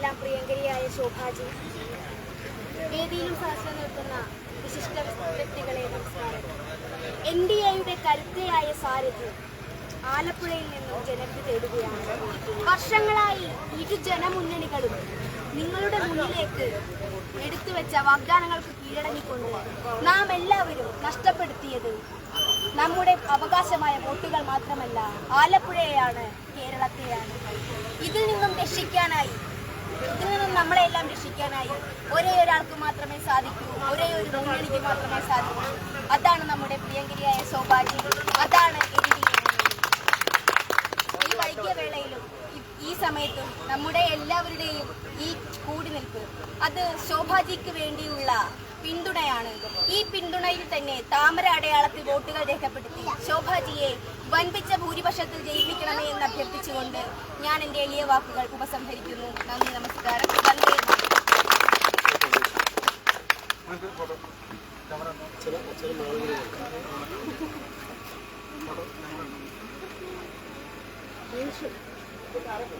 എല്ലാം പ്രിയങ്കരിയായ ശോഭാജി. വേദിയിലും സഹസ്രം നിൽക്കുന്ന വിശിഷ്ട വ്യക്തികളെ നമസ്കാരം. എൻ ഡി എയുടെ കരുത്തയായ സാരഥി ആലപ്പുഴയിൽ നിന്നും ജനവിധി തേടുകയാണ്. വർഷങ്ങളായി ഇരു ജനമുന്നണികളും നിങ്ങളുടെ മുന്നിലേക്ക് എടുത്തുവെച്ച വാഗ്ദാനങ്ങൾക്ക് കീഴടങ്ങിക്കൊണ്ട് നാം എല്ലാവരും നഷ്ടപ്പെടുത്തിയത് നമ്മുടെ അവകാശമായ വോട്ടുകൾ മാത്രമല്ല ആലപ്പുഴയാണ് കേരളത്തെയാണ്. ഇതിൽ നിന്നും രക്ഷിക്കാനായി നിന്നും നമ്മളെല്ലാം രക്ഷിക്കാനായി ഒരേ ഒരാൾക്ക് മാത്രമേ സാധിക്കൂ ഒരേ ഒരു മുന്നണിക്ക് മാത്രമേ സാധിക്കൂ. അതാണ് നമ്മുടെ പ്രിയങ്കരിയായ സൗഭാഗ്യം അതാണ് ഈ വൈകിയ വേളയിലും ഈ സമയത്തും നമ്മുടെ എല്ലാവരുടെയും ഈ കൂടി നിൽപ്പ്. അത് ശോഭാജിക്ക് വേണ്ടിയുള്ള പിന്തുണയാണ്. ഈ പിന്തുണയിൽ തന്നെ താമര അടയാളത്തിൽ വോട്ടുകൾ രേഖപ്പെടുത്തി ശോഭാജിയെ വൻപിച്ച ഭൂരിപക്ഷത്തിൽ ജയിപ്പിക്കണമേ എന്ന് അഭ്യർത്ഥിച്ചുകൊണ്ട് ഞാൻ എന്റെ എളിയ വാക്കുകൾ ഉപസംഹരിക്കുന്നു. ചില ചില നാളുകളിൽ